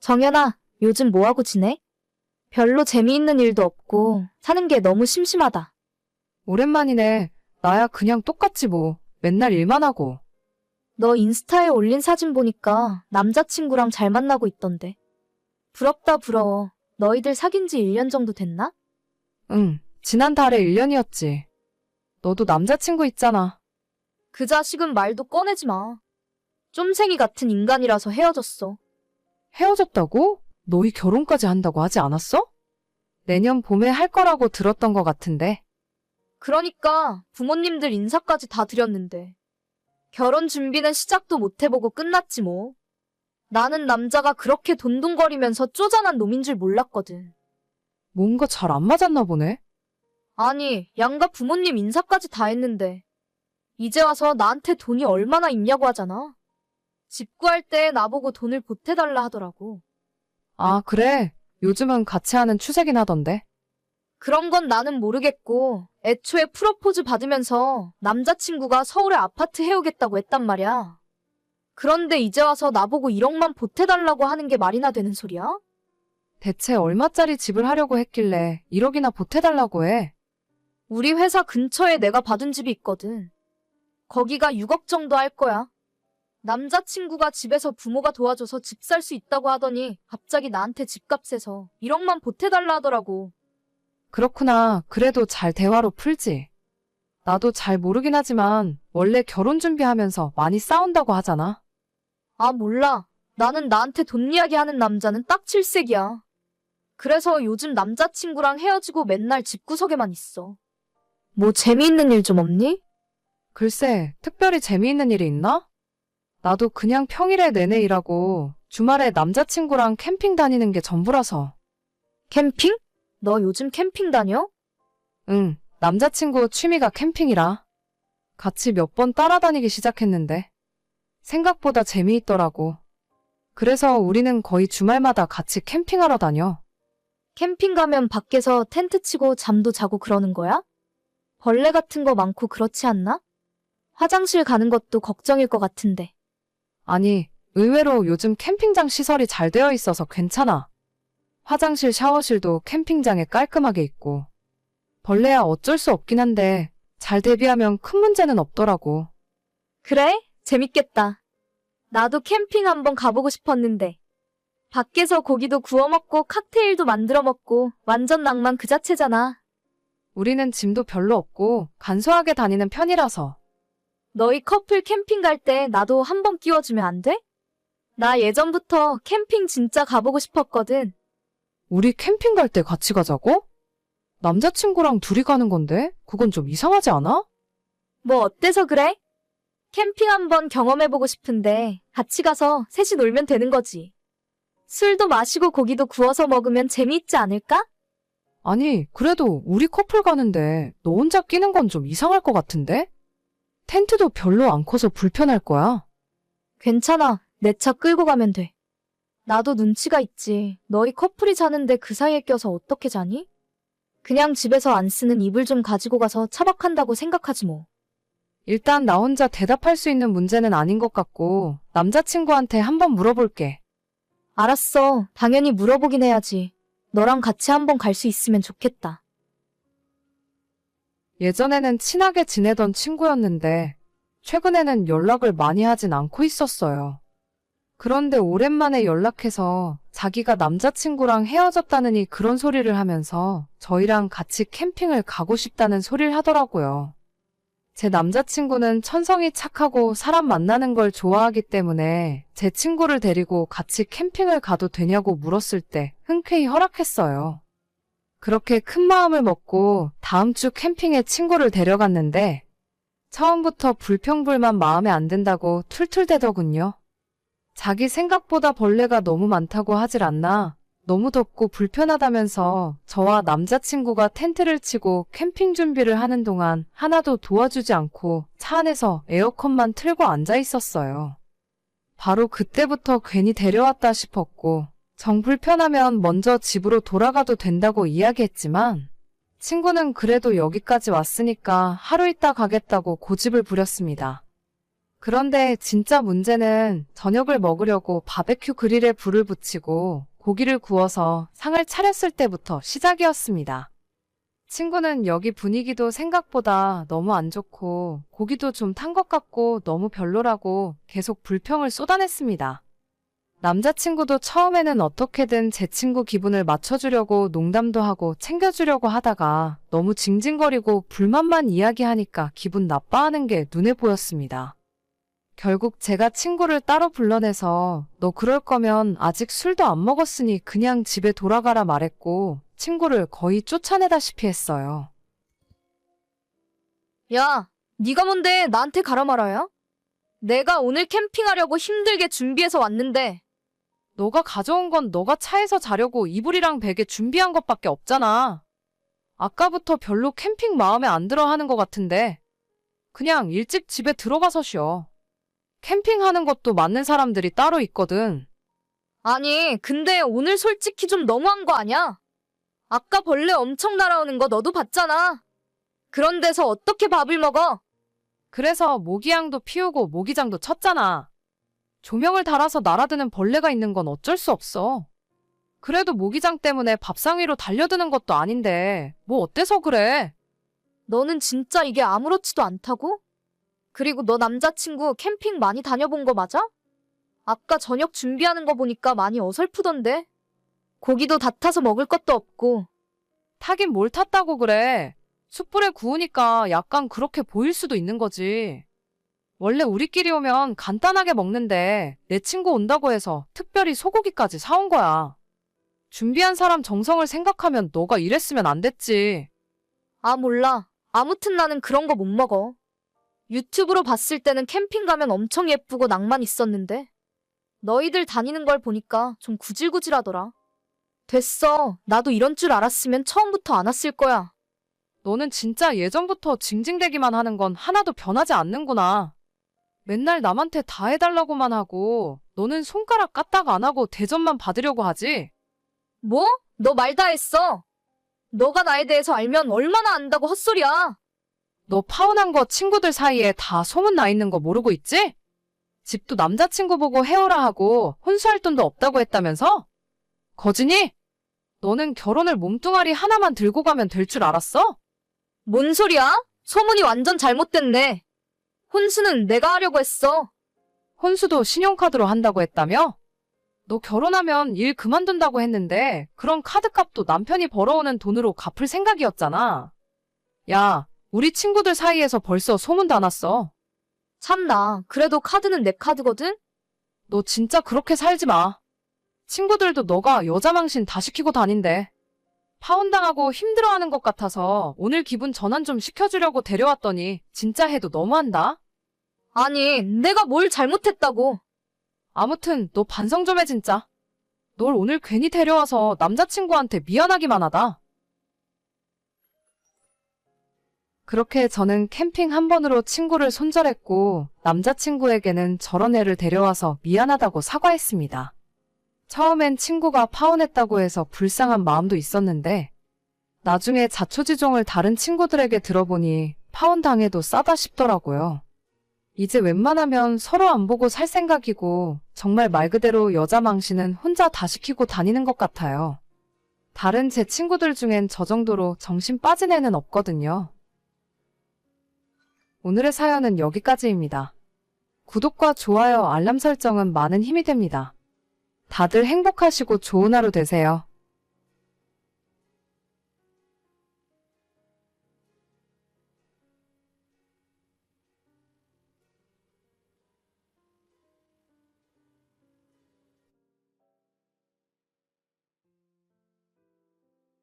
정연아, 요즘 뭐하고 지내? 별로 재미있는 일도 없고 사는 게 너무 심심하다. 오랜만이네. 나야 그냥 똑같지 뭐. 맨날 일만 하고. 너 인스타에 올린 사진 보니까 남자친구랑 잘 만나고 있던데. 부럽다 부러워. 너희들 사귄 지 1년 정도 됐나? 응, 지난달에 1년이었지. 너도 남자친구 있잖아. 그 자식은 말도 꺼내지 마. 쫌생이 같은 인간이라서 헤어졌어. 헤어졌다고? 너희 결혼까지 한다고 하지 않았어? 내년 봄에 할 거라고 들었던 것 같은데. 그러니까 부모님들 인사까지 다 드렸는데. 결혼 준비는 시작도 못 해보고 끝났지 뭐. 나는 남자가 그렇게 돈돈거리면서 쪼잔한 놈인 줄 몰랐거든. 뭔가 잘 안 맞았나 보네. 아니, 양가 부모님 인사까지 다 했는데. 이제 와서 나한테 돈이 얼마나 있냐고 하잖아. 집 구할 때 나보고 돈을 보태달라 하더라고. 아, 그래. 요즘은 같이 하는 추세긴 하던데. 그런 건 나는 모르겠고, 애초에 프로포즈 받으면서 남자친구가 서울에 아파트 해오겠다고 했단 말이야. 그런데 이제 와서 나보고 1억만 보태달라고 하는 게 말이나 되는 소리야? 대체 얼마짜리 집을 하려고 했길래 1억이나 보태달라고 해. 우리 회사 근처에 내가 받은 집이 있거든. 거기가 6억 정도 할 거야. 남자친구가 집에서 부모가 도와줘서 집 살 수 있다고 하더니 갑자기 나한테 집값에서 1억만 보태달라 하더라고. 그렇구나. 그래도 잘 대화로 풀지. 나도 잘 모르긴 하지만 원래 결혼 준비하면서 많이 싸운다고 하잖아. 아, 몰라. 나는 나한테 돈 이야기 하는 남자는 딱 칠색이야. 그래서 요즘 남자친구랑 헤어지고 맨날 집구석에만 있어. 뭐 재미있는 일 좀 없니? 글쎄, 특별히 재미있는 일이 있나? 나도 그냥 평일에 내내 일하고 주말에 남자친구랑 캠핑 다니는 게 전부라서. 캠핑? 너 요즘 캠핑 다녀? 응, 남자친구 취미가 캠핑이라. 같이 몇 번 따라다니기 시작했는데. 생각보다 재미있더라고. 그래서 우리는 거의 주말마다 같이 캠핑하러 다녀. 캠핑 가면 밖에서 텐트 치고 잠도 자고 그러는 거야? 벌레 같은 거 많고 그렇지 않나? 화장실 가는 것도 걱정일 것 같은데. 아니, 의외로 요즘 캠핑장 시설이 잘 되어 있어서 괜찮아. 화장실, 샤워실도 캠핑장에 깔끔하게 있고. 벌레야 어쩔 수 없긴 한데, 잘 대비하면 큰 문제는 없더라고. 그래? 재밌겠다. 나도 캠핑 한번 가보고 싶었는데. 밖에서 고기도 구워 먹고 칵테일도 만들어 먹고 완전 낭만 그 자체잖아. 우리는 짐도 별로 없고, 간소하게 다니는 편이라서. 너희 커플 캠핑 갈 때 나도 한 번 끼워주면 안 돼? 나 예전부터 캠핑 진짜 가보고 싶었거든. 우리 캠핑 갈 때 같이 가자고? 남자친구랑 둘이 가는 건데? 그건 좀 이상하지 않아? 뭐 어때서 그래? 캠핑 한번 경험해보고 싶은데 같이 가서 셋이 놀면 되는 거지. 술도 마시고 고기도 구워서 먹으면 재미있지 않을까? 아니, 그래도 우리 커플 가는데 너 혼자 끼는 건 좀 이상할 것 같은데? 텐트도 별로 안 커서 불편할 거야. 괜찮아. 내 차 끌고 가면 돼. 나도 눈치가 있지. 너희 커플이 자는데 그 사이에 껴서 어떻게 자니? 그냥 집에서 안 쓰는 이불 좀 가지고 가서 차박한다고 생각하지 뭐. 일단 나 혼자 대답할 수 있는 문제는 아닌 것 같고, 남자친구한테 한번 물어볼게. 알았어. 당연히 물어보긴 해야지. 너랑 같이 한번 갈 수 있으면 좋겠다. 예전에는 친하게 지내던 친구였는데, 최근에는 연락을 많이 하진 않고 있었어요. 그런데 오랜만에 연락해서 자기가 남자친구랑 헤어졌다느니 그런 소리를 하면서 저희랑 같이 캠핑을 가고 싶다는 소리를 하더라고요. 제 남자친구는 천성이 착하고 사람 만나는 걸 좋아하기 때문에 제 친구를 데리고 같이 캠핑을 가도 되냐고 물었을 때 흔쾌히 허락했어요. 그렇게 큰 마음을 먹고 다음 주 캠핑에 친구를 데려갔는데 처음부터 불평불만 마음에 안 든다고 툴툴대더군요. 자기 생각보다 벌레가 너무 많다고 하질 않나 너무 덥고 불편하다면서 저와 남자친구가 텐트를 치고 캠핑 준비를 하는 동안 하나도 도와주지 않고 차 안에서 에어컨만 틀고 앉아 있었어요. 바로 그때부터 괜히 데려왔다 싶었고 정 불편하면 먼저 집으로 돌아가도 된다고 이야기했지만 친구는 그래도 여기까지 왔으니까 하루 있다 가겠다고 고집을 부렸습니다. 그런데 진짜 문제는 저녁을 먹으려고 바베큐 그릴에 불을 붙이고 고기를 구워서 상을 차렸을 때부터 시작이었습니다. 친구는 여기 분위기도 생각보다 너무 안 좋고 고기도 좀 탄 것 같고 너무 별로라고 계속 불평을 쏟아냈습니다. 남자친구도 처음에는 어떻게든 제 친구 기분을 맞춰주려고 농담도 하고 챙겨주려고 하다가 너무 징징거리고 불만만 이야기하니까 기분 나빠하는 게 눈에 보였습니다. 결국 제가 친구를 따로 불러내서 너 그럴 거면 아직 술도 안 먹었으니 그냥 집에 돌아가라 말했고 친구를 거의 쫓아내다시피 했어요. 야, 네가 뭔데 나한테 가라 말아야? 내가 오늘 캠핑하려고 힘들게 준비해서 왔는데 너가 가져온 건 너가 차에서 자려고 이불이랑 베개 준비한 것밖에 없잖아. 아까부터 별로 캠핑 마음에 안 들어 하는 것 같은데. 그냥 일찍 집에 들어가서 쉬어. 캠핑하는 것도 맞는 사람들이 따로 있거든. 아니, 근데 오늘 솔직히 좀 너무한 거 아니야? 아까 벌레 엄청 날아오는 거 너도 봤잖아. 그런 데서 어떻게 밥을 먹어? 그래서 모기향도 피우고 모기장도 쳤잖아. 조명을 달아서 날아드는 벌레가 있는 건 어쩔 수 없어. 그래도 모기장 때문에 밥상 위로 달려드는 것도 아닌데, 뭐 어때서 그래? 너는 진짜 이게 아무렇지도 않다고? 그리고 너 남자친구 캠핑 많이 다녀본 거 맞아? 아까 저녁 준비하는 거 보니까 많이 어설프던데. 고기도 다 타서 먹을 것도 없고. 타긴 뭘 탔다고 그래. 숯불에 구우니까 약간 그렇게 보일 수도 있는 거지. 원래 우리끼리 오면 간단하게 먹는데 내 친구 온다고 해서 특별히 소고기까지 사온 거야. 준비한 사람 정성을 생각하면 너가 이랬으면 안 됐지. 아, 몰라. 아무튼 나는 그런 거 못 먹어. 유튜브로 봤을 때는 캠핑 가면 엄청 예쁘고 낭만 있었는데. 너희들 다니는 걸 보니까 좀 구질구질하더라. 됐어. 나도 이런 줄 알았으면 처음부터 안 왔을 거야. 너는 진짜 예전부터 징징대기만 하는 건 하나도 변하지 않는구나. 맨날 남한테 다 해달라고만 하고 너는 손가락 까딱 안 하고 대접만 받으려고 하지. 뭐? 너 말 다 했어. 너가 나에 대해서 알면 얼마나 안다고 헛소리야. 너 파혼한 거 친구들 사이에 다 소문 나 있는 거 모르고 있지? 집도 남자친구 보고 헤어라 하고 혼수할 돈도 없다고 했다면서? 거진이? 너는 결혼을 몸뚱아리 하나만 들고 가면 될 줄 알았어? 뭔 소리야? 소문이 완전 잘못됐네. 혼수는 내가 하려고 했어. 혼수도 신용카드로 한다고 했다며? 너 결혼하면 일 그만둔다고 했는데 그런 카드값도 남편이 벌어오는 돈으로 갚을 생각이었잖아. 야, 우리 친구들 사이에서 벌써 소문 다 났어. 참나. 그래도 카드는 내 카드거든? 너 진짜 그렇게 살지 마. 친구들도 너가 여자 망신 다 시키고 다닌대. 파혼당하고 힘들어하는 것 같아서 오늘 기분 전환 좀 시켜주려고 데려왔더니 진짜 해도 너무한다. 아니, 내가 뭘 잘못했다고. 아무튼 너 반성 좀 해 진짜. 널 오늘 괜히 데려와서 남자친구한테 미안하기만 하다. 그렇게 저는 캠핑 한 번으로 친구를 손절했고 남자친구에게는 저런 애를 데려와서 미안하다고 사과했습니다. 처음엔 친구가 파혼했다고 해서 불쌍한 마음도 있었는데 나중에 자초지종을 다른 친구들에게 들어보니 파혼당해도 싸다 싶더라고요. 이제 웬만하면 서로 안 보고 살 생각이고 정말 말 그대로 여자 망신은 혼자 다 시키고 다니는 것 같아요. 다른 제 친구들 중엔 저 정도로 정신 빠진 애는 없거든요. 오늘의 사연은 여기까지입니다. 구독과 좋아요, 알람 설정은 많은 힘이 됩니다. 다들 행복하시고 좋은 하루 되세요.